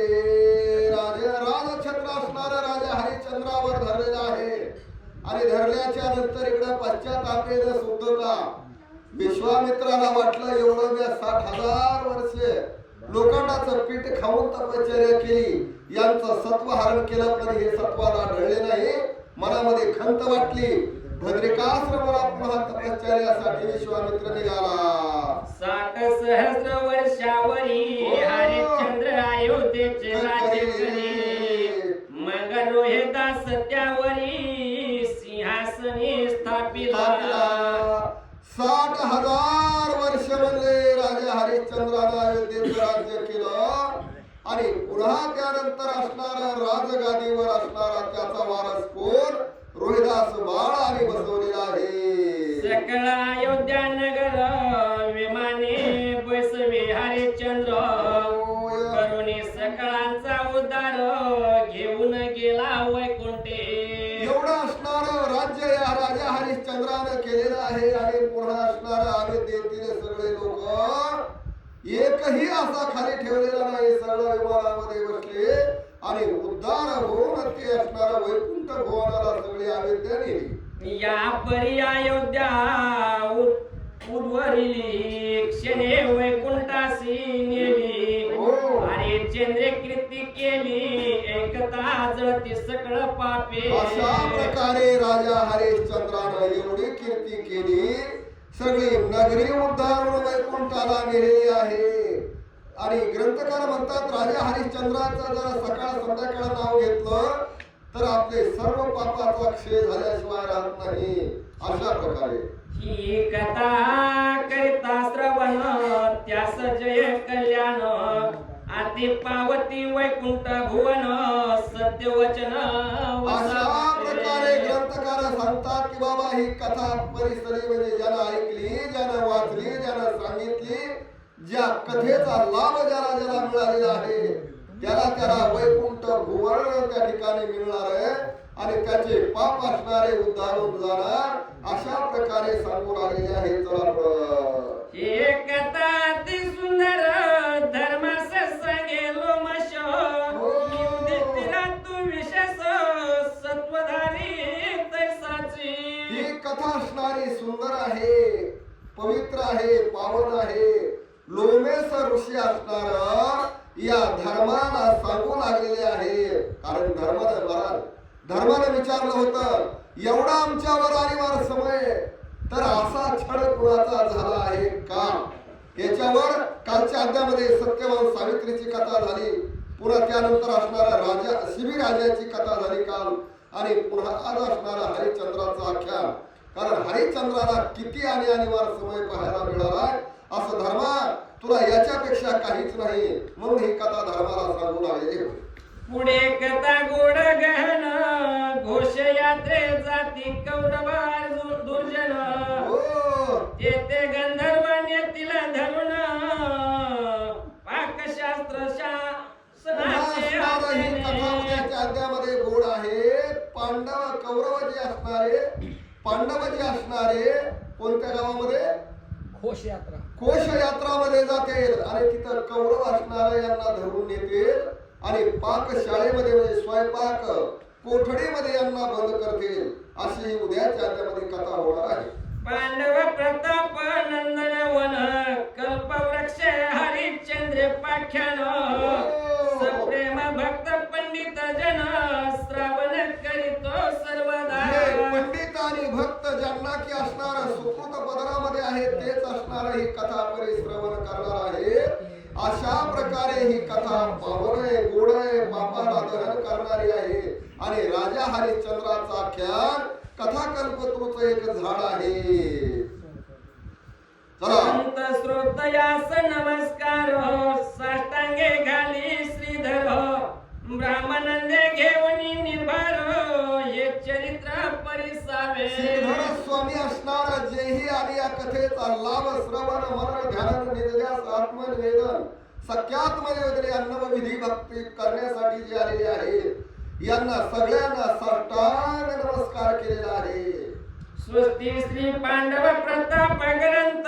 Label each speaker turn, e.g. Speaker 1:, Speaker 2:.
Speaker 1: राजे. राजे राजछत्र असणारा राजा हरिश्चंद्रावर धरलेला आहे. आणि धरल्याच्या नंतर इकडे पश्चातापे सुद्धता विश्वामित्राला वाटलं एवढं मी साठ हजार वर्ष. लोखंडाचं पीठ खाऊन तपश्चर्या केली. यांचं सत्व हरण केलं पण हे सत्वाला ढळले नाही. मनामध्ये खंत वाटली. भद्रिकाश्रमाला पुन्हा तपश्चर्यासाठी विश्वामित्र निघाला.
Speaker 2: साठ सहस्र वर्षावरी हो. अयोध्येचे राजे करी मग रोहिता सत्यावरी सिंहासनी स्थापिला.
Speaker 1: साठ हजार वर्ष म्हणजे राजा हरिश्चंद्राला अयोध्येत राज्य केलं. आणि पुन्हा त्यानंतर असणारा राजगादीवर असणारा त्याचा वारस कोण रोहिदास बाळ
Speaker 2: उद्धार घेऊन गेला वैकुंठे
Speaker 1: एवढं असणारं राज्य या राजा हरिश्चंद्रानं केलेलं आहे आणि पुन्हा असणारं अयोध्येतील सगळे लोक एकही असा खाली ठेवलेला नाही सगळं विमानामध्ये बसले. आणि उद्धार होऊन ते असणारं वैकुंठ भुवनाला सगळे अयोध्या नेली.
Speaker 2: या परी अयोध्या उ- उर्वरिली क्षणे वैकुंठासी नेली. कृती केली एकता जळती सकळ पापे.
Speaker 1: अशा प्रकारे राजा हरिश्चंद्रानं एवढी कीर्ती केली. सगळी नगरी उद्धारून वैकुंठाला नेलेली आहे? आणि ग्रंथकार म्हणतात राजा हरिश्चंद्राचं जर सकाळ संध्याकाळ नाव घेतलं तर आपले सर्व पापाचा क्षय झाल्याशिवाय राहत नाही. अशा प्रकारे.
Speaker 2: ही कथा करिता श्रवण आती पावती वैकुंठ भुवन सत्यवचन
Speaker 1: अशा प्रकारे ग्रंथकार सांगतात की बाबा ही कथा ऐकली वाचली सांगितली ज्या कथेचा लाभ ज्याला ज्याला मिळालेला आहे त्याला त्याला वैकुंठ भुवर्ण त्या ठिकाणी मिळणार आहे आणि त्याचे पाप असणारे उद्धारून जाणार अशा प्रकारे सांगून आलेले आहे चला.
Speaker 2: हे कथा
Speaker 1: ही असणारी सुंदर आहे पवित्र आहे पावन आहे. लोमेस ऋषी असणार या धर्माला सांगू लागलेले आहे. कारण धर्मानं बरा धर्मानं विचारलं होतं एवढा आमच्यावर अनिवार्य समय तर असा छळ कुणाचा झाला आहे का? याच्यावर कालच्या अध्यामध्ये सत्यवान सावित्रीची कथा झाली. पुन्हा त्यानंतर असणारा राजा शिबी राजाची कथा झाली काल. आणि पुन्हा आज असणारा हरिचंद्राचा आख्यान. कारण हरिश्चंद्राला किती आणि अनिवार्य समय पाहायला मिळाला असं धर्मा तुला याच्यापेक्षा काहीच नाही. म्हणून ही कथा धर्माला सांगू लागली
Speaker 2: पुढे कथा गोड गहन घोष यात्रे जाती कौरव दुर्जन.
Speaker 1: हो.
Speaker 2: तेथे गंधर्व नेतील धरुण पाकशास्त्र
Speaker 1: ही कथा. उद्याच्या अध्यामध्ये गोड आहे पांडव कौरव जे असणारे पांडव जे असणारे कोणत्या गावामध्ये?
Speaker 3: घोष यात्रा.
Speaker 1: कोश यात्रामध्ये जातील आणि तिथं कौरव असणारे यांना धरून नेतील आणि पाक शाळेमध्ये म्हणजे स्वयंपाक कोठडीमध्ये यांना बंद करतील अशी ही उद्याच्या अध्यामध्ये कथा होणार आहे.
Speaker 2: पांडव प्रताप नंदन वन कल्पवृक्ष हरिश्चंद्र पाख्यान
Speaker 1: तेच ही कथा परिश्रवण करणार आहे. अशा प्रकारे ही कथा पावन आहे गोड आहे बापाला दहन करणारी आहे. आणि राजा हरिश्चंद्राचा ख्याल कथा कल्पतरूच एक झाड आहे.
Speaker 2: संत श्रोतयास नमस्कार हो. साष्टांगे घाली श्रीधर हो. ब्राह्मणंदे घेऊन निर्भर हो.
Speaker 1: कथेचा लाभ श्रवण मरण ध्यान निर्ध्यास आत्मनिवेदन सख्यात्मनिवेदन अन्न विधी भक्ती करण्यासाठी जे आलेले आहेत यांना सगळ्यांना साष्टांग नमस्कार केलेला आहे.
Speaker 2: स्वस्ती श्री पांडव प्रताप ग्रंथ